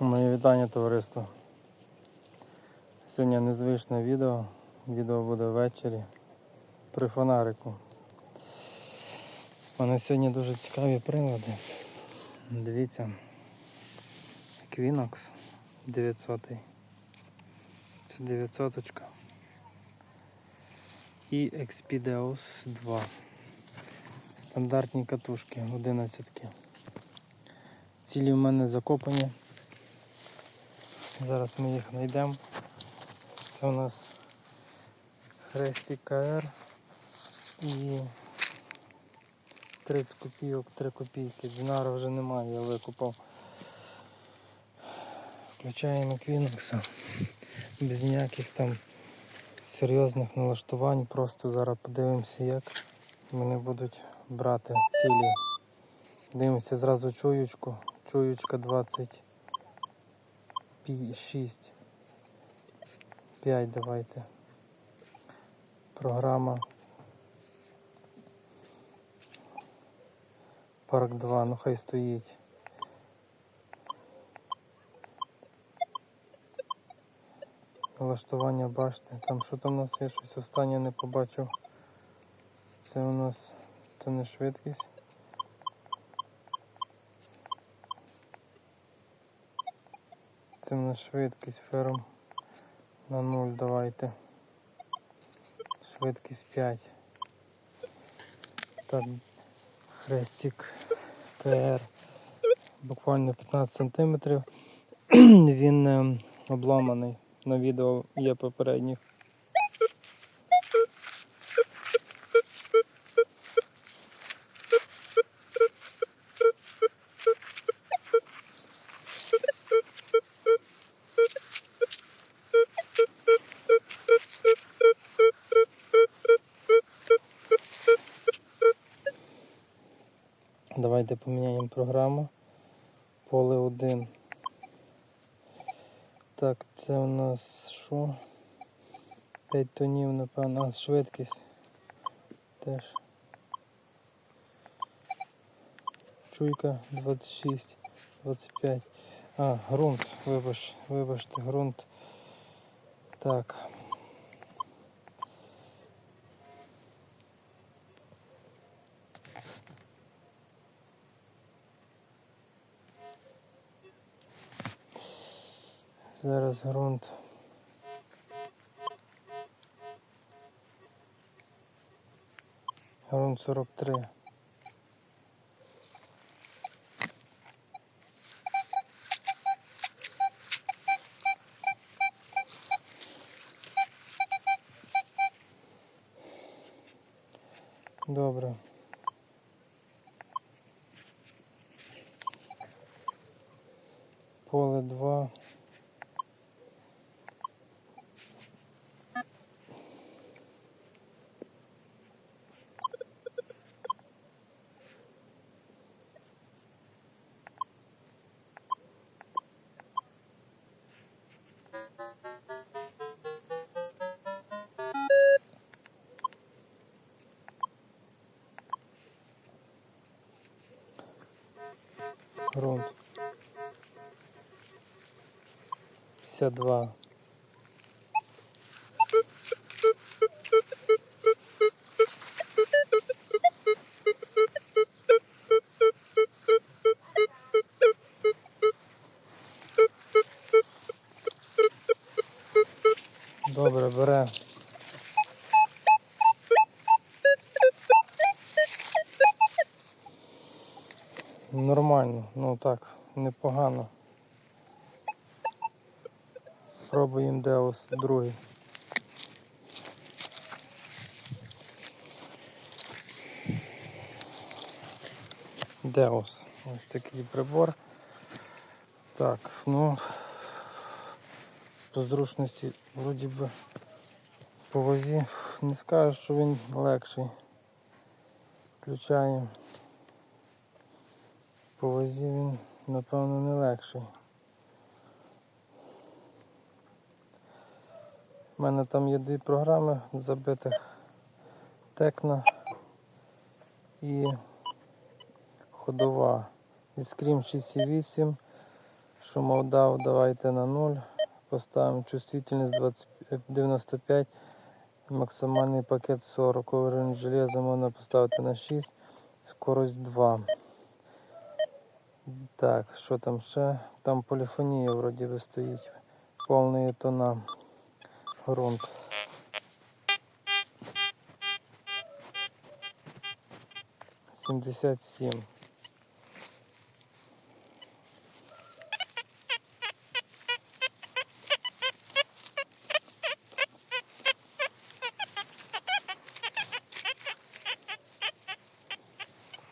Моє вітання товариство. Сьогодні незвичне відео. Відео буде ввечері при фонарику. У мене сьогодні дуже цікаві прилади. Дивіться. Equinox 900. Це 900 і Expedeus 2. Стандартні катушки 11. Цілі в мене закопані. Зараз ми їх знайдемо. Це у нас хрестик КР і 30 копійок, 3 копійки. Динара вже немає, я викупав. Включаємо Equinox. Без ніяких там серйозних налаштувань. Просто зараз подивимося, як вони будуть брати цілі. Дивимося зразу чуючку. Чуючка 26. 5 давайте. Програма. Парк 2, ну хай стоїть. Налаштування башти. Там що там у нас є? Щось останнє не побачив. Це у нас це не швидкість. Це на швидкість ферм на 0 давайте. Швидкість 5. Так, хрестик ТР буквально 15 сантиметрів. Він е, обламаний. На відео є попередніх. Давайте поміняємо програму. Поле 1. Так, це у нас що? 5 тонів, напевно, а швидкість теж. Чуйка 26, 25. А, ґрунт, вибач, вибачте, ґрунт. Так. Зараз ґрунт. Ґрунт 43. Добре. Поле 2. Грунт. 52. Добре, бере. Ну так, непогано. Пробуємо Деус другий. Деус. Ось такий прибор. Так, ну по зручності вроді би по вазі не скажу, що він легший. Включаємо. По вазі він, напевно, не легший. У мене там є дві програми забитих Текна і ходова. Іскрім 6,8, Шумовдав давайте на 0. Поставимо чувствительність 20, е, 95. Максимальний пакет 40. Уровень железа можна поставити на 6. Скорость 2. Так, що там ще? Там поліфонія вроді би стоїть. Повний тона. Грунт. Сімдесят сім.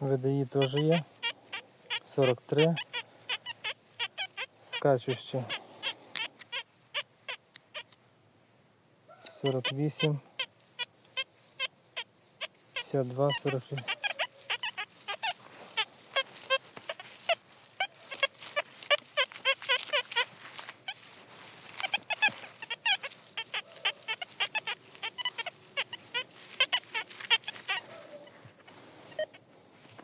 ВДІ теж є. 43. Скачуще. 48. 52, 46.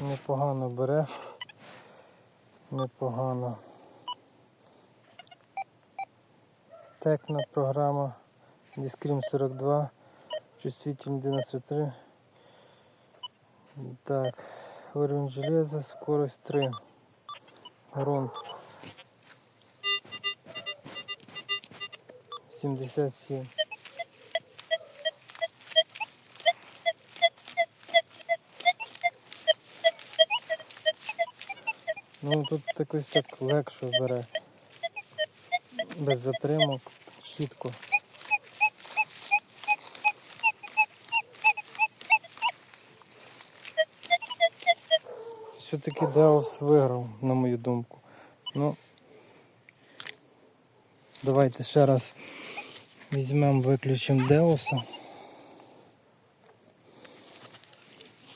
Непогано бере. Непогано. Текна програма. Дискрім 42. Чувствительный 93. Так. Уровень железа. Скорость 3. Грунт. 77. Ну тут якось так легше бере. Без затримок, чітко. Все-таки Деос виграв, на мою думку. Ну, давайте ще раз візьмемо, виключимо Деоса.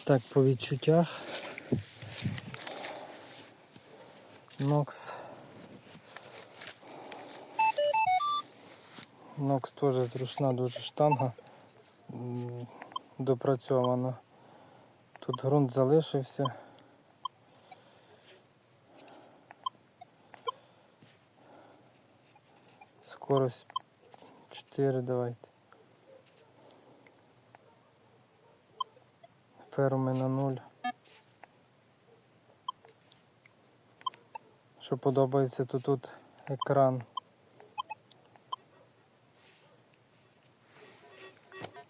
Так, по відчуттях. Нокс. Нокс теж зручна дуже штанга. Допрацьована. Тут ґрунт залишився. Скорость 4 давайте. Феруми на 0. Що подобається, то тут екран.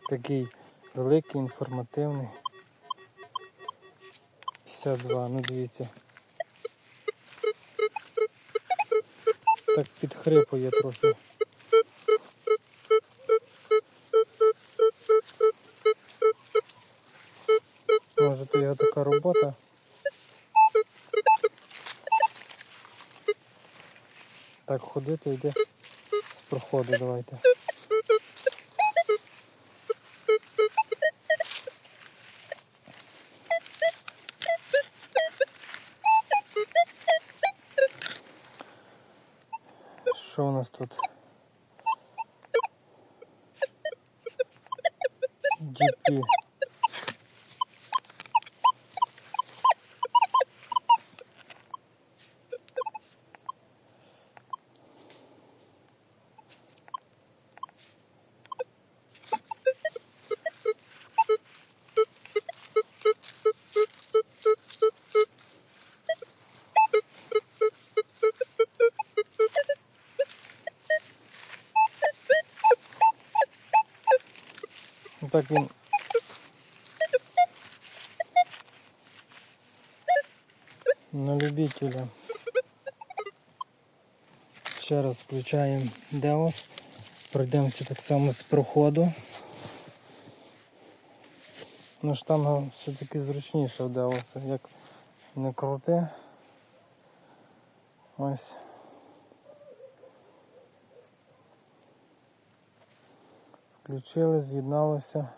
Такий великий, інформативний. 52, ну дивіться. Так підхрипує трохи. Може то його така робота. Так, ходити йде з проходу давайте. Що у нас тут? GP. Так він. На любителя. Ще раз включаємо Деос. Пройдемося так само з проходу. Ну штанга все-таки зручніша в Деоса, як не крути. Ось. Включили, з'єдналося.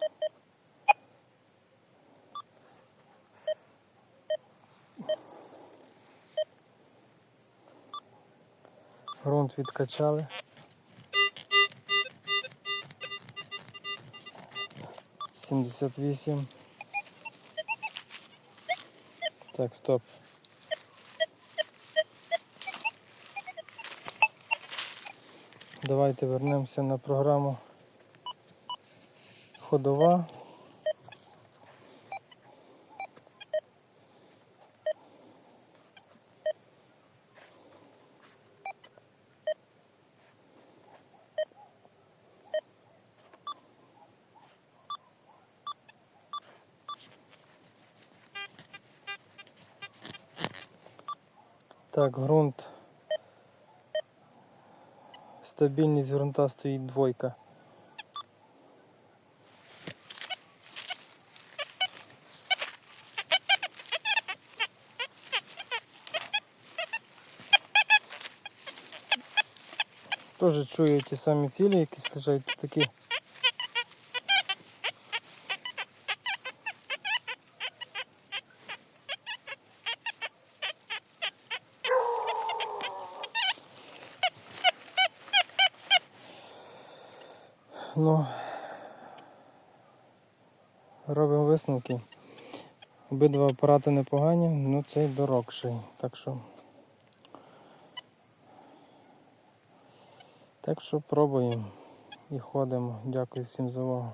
Грунт відкачали. Сімдесят вісім. Так, стоп. Давайте вернемося на програму ходова. Так, ґрунт. Стабільність ґрунта стоїть двойка. Теж чую ті самі цілі, якісь лежать такі. Ну, робимо висновки. Обидва апарати непогані, ну цей дорогший. Так що. Так що пробуємо і ходимо. Дякую всім за увагу.